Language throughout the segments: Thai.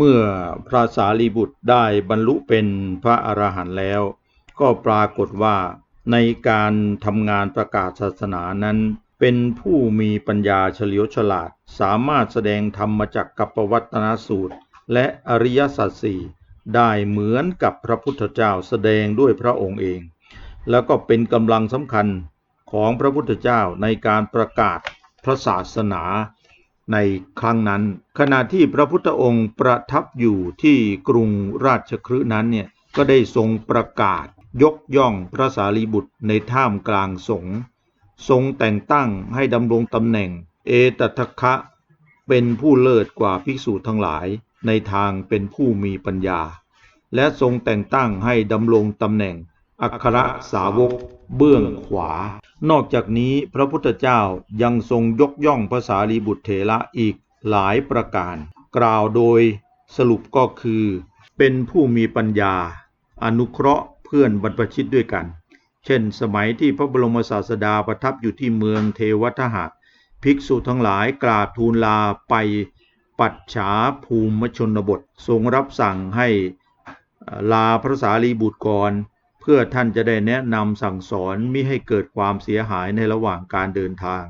เมื่อพระสารีบุตรได้บรรลุเป็นพระอรหันต์แล้ว ก็ปรากฏว่าในการทำงานประกาศศาสนานั้น เป็นผู้มีปัญญาเฉลียวฉลาด สามารถแสดงธรรมจากกัปปวัตนสูตร และอริยสัจสี่ได้เหมือนกับพระพุทธเจ้าแสดงด้วยพระองค์เอง แล้วก็เป็นกำลังสำคัญของพระพุทธเจ้าในการประกาศพระศาสนา ในครั้งนั้น ขณะที่พระพุทธองค์ประทับอยู่ที่กรุงราชคฤห์นั้นเนี่ยก็ได้ทรงประกาศยกย่องพระสารีบุตรในท่ามกลางสงฆ์ทรงแต่งตั้งให้ดำรงตำแหน่ง เอตทัคคะเป็นผู้เลิศกว่าภิกษุทั้งหลายในทางเป็นผู้มีปัญญา และทรงแต่งตั้งให้ดำรงตำแหน่ง อัครสาวกเบื้องขวา นอกจากนี้พระพุทธเจ้ายังทรงยกย่องภาษาลีบุตรเถระอีกหลายประการ กล่าวโดยสรุปก็คือ เป็นผู้มีปัญญา อนุเคราะห์เพื่อนบรรพชิตด้วยกัน เช่น สมัยที่พระบรมศาสดาประทับอยู่ที่เมืองเทวทหะ ภิกษุทั้งหลายกราบทูลลาไปปัจฉาภูมิชนบท ทรงรับสั่งให้ลาพระสารีบุตรก่อน พื่อท่านจะได้แนะนำสั่งสอนมิให้เกิดความเสียหายในระหว่างการเดินทาง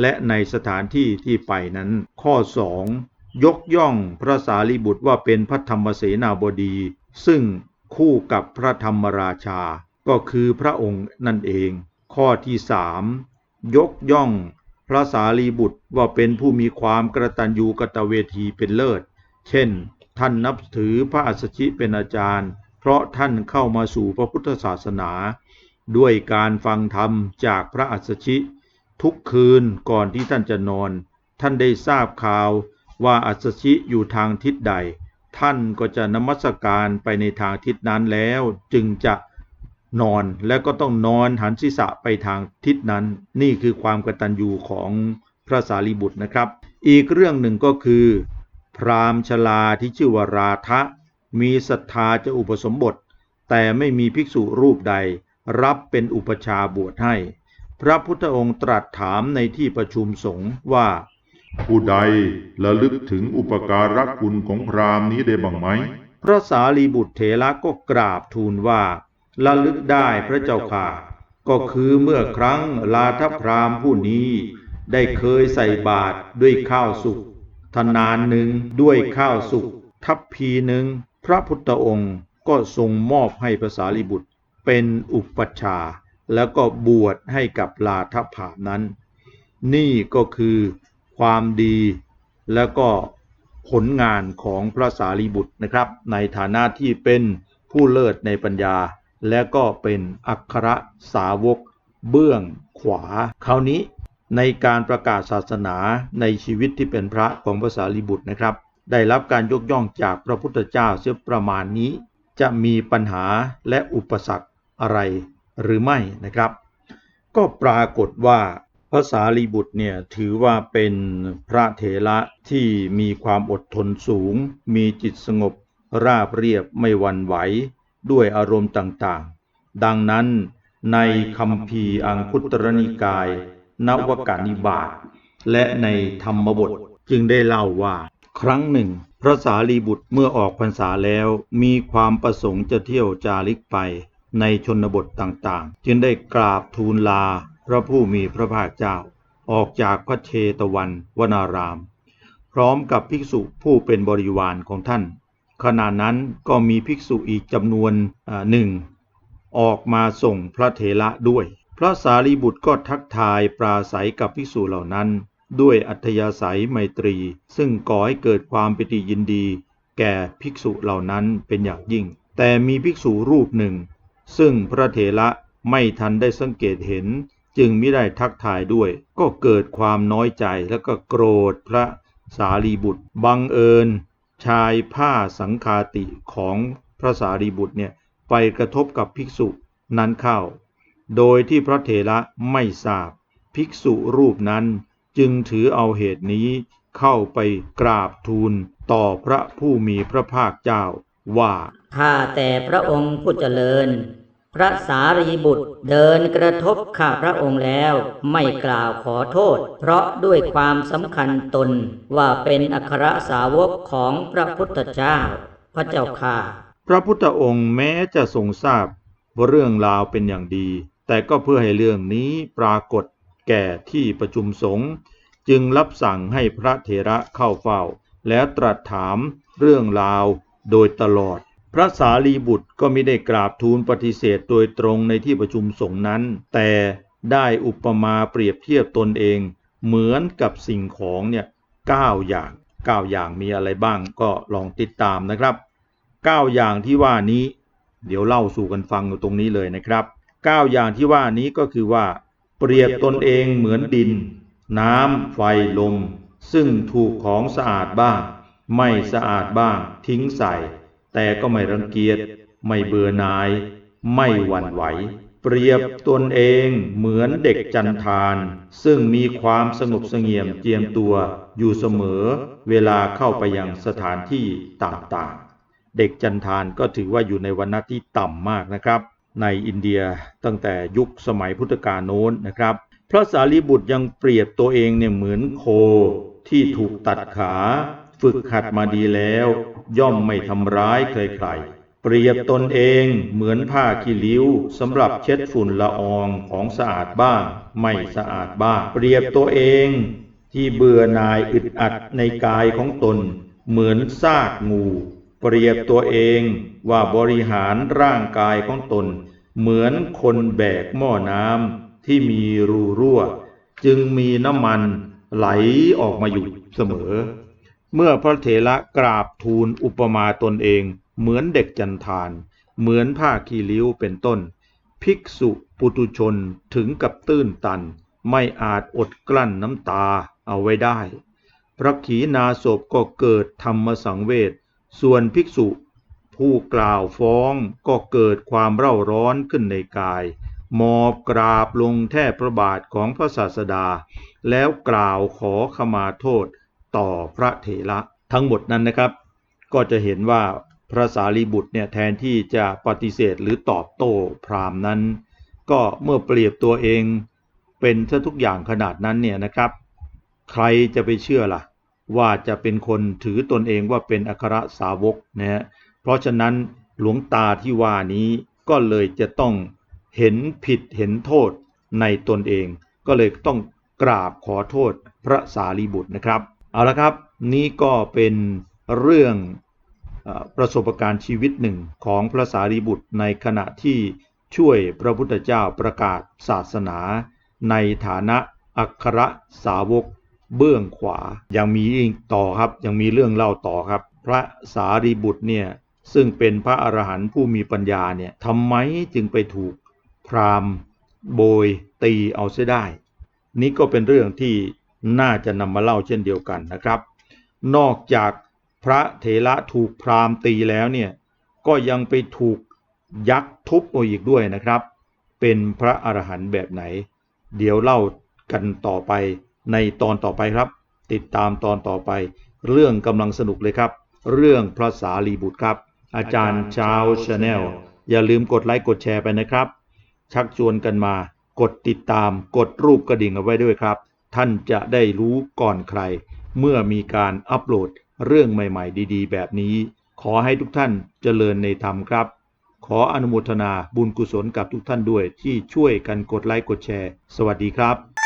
และในสถานที่ที่ไปนั้น ข้อ 2 ยกย่องพระสารีบุตรว่าเป็นพระธรรมเสนาบดี ซึ่งคู่กับพระธรรมราชา ก็คือพระองค์นั่นเอง ข้อที่3ยกย่องพระสารีบุตรว่าเป็นผู้มีความกระตันยูกตเวทีเป็นเลิศ เช่น ท่านนับถือพระอัสสชิเป็นอาจารย์ เพราะท่านเข้ามาสู่พระพุทธศาสนา ด้วยการฟังธรรมจากพระอัสสชิ ทุกคืนก่อนที่ท่านจะนอน ท่านได้ทราบข่าวว่าอัสสชิอยู่ทางทิศใด ท่านก็จะนมัสการไปในทางทิศนั้นแล้วจึงจะนอนและก็ต้องนอนหันศีรษะไปทางทิศนั้น นี่คือความกตัญญูของพระสารีบุตรนะครับ อีกเรื่องหนึ่งก็คือ พราหมณ์ชลาที่ชื่อว่าราทะ มีศรัทธาจะอุปสมบท แต่ไม่มีภิกษุรูปใด รับเป็นอุปชาบวชให้ พระพุทธองค์ตรัสถามในที่ประชุมสงฆ์ว่า ผู้ใดระลึกถึงอุปการะคุณของพราหมณ์นี้ได้บ้างไหม พระสารีบุตรเถระก็กราบทูลว่าระลึกได้พระเจ้าค่ะ ก็คือเมื่อครั้งลาทพรามผู้นี้ ได้เคยใส่บาตรด้วยข้าวสุกทนานหนึ่งด้วยข้าวสุกทัพพีหนึ่ง พระพุทธองค์ก็ทรงมอบให้ภาษาลิบุตรเป็นอุปชฌาย์แล้วก็บวชให้กับลาทพรานั้น นี่ก็คือความดีแล้วก็ผลงานของพระสารีบุตรนะครับ ในฐานะที่เป็นผู้เลิศในปัญญา และก็เป็นอัครสาวกเบื้องขวาคราวนี้ในการประกาศศาสนาในชีวิตที่เป็นพระของพระสารีบุตรนะครับ ได้รับการยกย่องจากพระพุทธเจ้าเสียประมาณนี้ จะมีปัญหาและอุปสรรคอะไรหรือไม่นะครับ ก็ปรากฏว่าพระสารีบุตรเนี่ยถือว่าเป็นพระเถระที่มีความอดทนสูง มีจิตสงบ ราบเรียบไม่หวั่นไหวด้วยอารมณ์ต่างๆ ดังนั้นในคำพีอังคุตรนิกาย นวกานิบาตและในธรรมบทจึงได้เล่าว่า ครั้งหนึ่ง พระสารีบุตรเมื่อออกพรรษาแล้วมีความประสงค์จะเที่ยวจาริกไปในชนบทต่างๆ จึงได้กราบทูลลาพระผู้มีพระภาคเจ้า ออกจากพระเชตวันวนาราม พร้อมกับภิกษุผู้เป็นบริวารของท่าน ขณะนั้นก็มีภิกษุอีกจำนวนหนึ่ง ออกมาส่งพระเถระด้วย พระสารีบุตรก็ทักทายปราศัยกับภิกษุเหล่านั้น ด้วยอัธยาศัยไมตรี ซึ่งก่อให้เกิดความปิติยินดี แก่ภิกษุเหล่านั้นเป็นอย่างยิ่ง แต่มีภิกษุรูปหนึ่ง ซึ่งพระเถระไม่ทันได้สังเกตเห็น จึงไม่ได้ทักทายด้วย ก็เกิดความน้อยใจแล้วก็โกรธพระสารีบุตร บังเอิญ ชายผ้าสังคาติของพระสารีบุตรเนี่ยไปกระทบกับภิกษุนั้นเข้า โดยที่พระเถระไม่ทราบ ภิกษุรูปนั้น จึงถือเอาเหตุนี้เข้าไปกราบทูลต่อพระผู้มีพระภาคเจ้าว่าข้าแต่พระองค์ผู้เจริญ พระสารีบุตรเดินกระทบข้าพระองค์แล้วไม่กล่าวขอโทษ เพราะด้วยความสำคัญตนว่าเป็นอัครสาวกของพระพุทธเจ้า พระเจ้าค่ะ พระพุทธองค์แม้จะทรงทราบเรื่องราวเป็นอย่างดี แต่ก็เพื่อให้เรื่องนี้ปรากฏ แก่ที่ประชุมสงฆ์จึงรับสั่งให้พระเถระเข้าเฝ้า แล้วตรัสถามเรื่องราวโดยตลอด พระสารีบุตรก็ไม่ได้กราบทูลปฏิเสธโดยตรงในที่ประชุมสงฆ์นั้น แต่ได้อุปมาเปรียบเทียบตนเอง เหมือนกับสิ่งของเนี่ยเก้าอย่างเก้าอย่างมีอะไรบ้างก็ลองติดตามนะครับเก้าอย่างที่ว่านี้ เดี๋ยวเล่าสู่กันฟังอยู่ตรงนี้เลยนะครับเก้าอย่างที่ว่านี้ก็คือว่า เปรียบตนเองเหมือนดิน น้ำไฟลม ซึ่งถูกของสะอาดบ้าง ไม่สะอาดบ้างทิ้งใส่ แต่ก็ไม่รังเกียจไม่เบื่อนาย ไม่หวั่นไหว เปรียบตนเองเหมือนเด็กจันทาน ซึ่งมีความสงบเสงี่ยมเจียมตัวอยู่เสมอ เวลาเข้าไปยังสถานที่ต่างๆ เด็กจันทานก็ถือว่าอยู่ในวรรณะที่ต่ำมากนะครับ ในอินเดียตั้งแต่ยุคสมัยพุทธกาลโน้นนะครับ พระสารีบุตรยังเปรียบตัวเองเนี่ยเหมือนโคที่ถูกตัดขา ฝึกหัดมาดีแล้ว ย่อมไม่ทำร้ายใครๆ เปรียบตนเองเหมือนผ้าขี้ริ้วสำหรับเช็ดฝุ่นละอองของสะอาดบ้าง ไม่สะอาดบ้าง เปรียบตัวเองที่เบื่อหน่ายอึดอัดในกายของตน เหมือนซากงู เปรียบตัวเองว่าบริหารร่างกายของตน เหมือนคนแบกหม้อน้ำที่มีรูรั่ว จึงมีน้ำมันไหลออกมาอยู่เสมอ เมื่อพระเถระกราบทูลอุปมาตนเอง เหมือนเด็กจันทานเหมือนผ้าขี้ริ้วเป็นต้น ภิกษุปุตุชนถึงกับตื้นตัน ไม่อาจอดกลั้นน้ำตาเอาไว้ได้ พระขีณาสพก็เกิดธรรมสังเวช ส่วนภิกษุผู้กล่าวฟ้องก็เกิดความเร่าร้อนขึ้นในกายมอบกราบลงแทบพระบาทของพระศาสดา แล้วกล่าวขอขมาโทษต่อพระเถระทั้งหมดนั้นนะครับ ก็จะเห็นว่าพระสารีบุตรเนี่ยแทนที่จะปฏิเสธหรือตอบโต้พราหมณ์นั้น ก็เมื่อเปรียบตัวเองเป็นซะทุกอย่างขนาดนั้นเนี่ยนะครับ ใครจะไปเชื่อล่ะ ว่าจะเป็นคนถือตนเองว่าเป็นอัครสาวกนะฮะเพราะฉะนั้นหลวงตาที่ว่านี้ก็เลยจะต้องเห็นผิดเห็นโทษในตนเอง ก็เลยต้องกราบขอโทษพระสารีบุตรนะครับ เอาละครับ นี่ก็เป็นเรื่องอประสบการณ์ชีวิตหนึ่งของพระสารีบุตรในขณะที่ช่วยพระพุทธเจ้าประกาศศาสนา ในฐานะอัครสาวก เบื้องขวา ยังมีอีกต่อครับยังมีเรื่องเล่าต่อครับ พระสารีบุตรเนี่ยซึ่งเป็นพระอรหันต์ผู้มีปัญญาเนี่ยทำไมจึงไปถูกพราหมณ์ โบยตีเอาเสียได้ นี่ก็เป็นเรื่องที่น่าจะนำมาเล่าเช่นเดียวกันนะครับ นอกจากพระเถระถูกพราหมณ์ตีแล้วเนี่ยก็ยังไปถูกยักษ์ทุบเอาอีกด้วยนะครับ เป็นพระอรหันต์แบบไหน เดี๋ยวเล่ากันต่อไป ในตอนต่อไปครับ ติดตามตอนต่อไป เรื่องกำลังสนุกเลยครับ เรื่องพระสารีบุตรครับ อาจารย์ชาวชาแนลอย่าลืมกดไลค์กดแชร์ไปนะครับ ชักชวนกันมากดติดตามกดรูปกระดิ่งเอาไว้ด้วยครับ ท่านจะได้รู้ก่อนใคร เมื่อมีการอัปโหลดเรื่องใหม่ๆ ดี ๆ แบบนี้ ขอให้ทุกท่านเจริญในธรรมครับ ขออนุโมทนาบุญกุศลกับทุกท่านด้วยที่ช่วยกันกดไลค์กดแชร์ สวัสดีครับ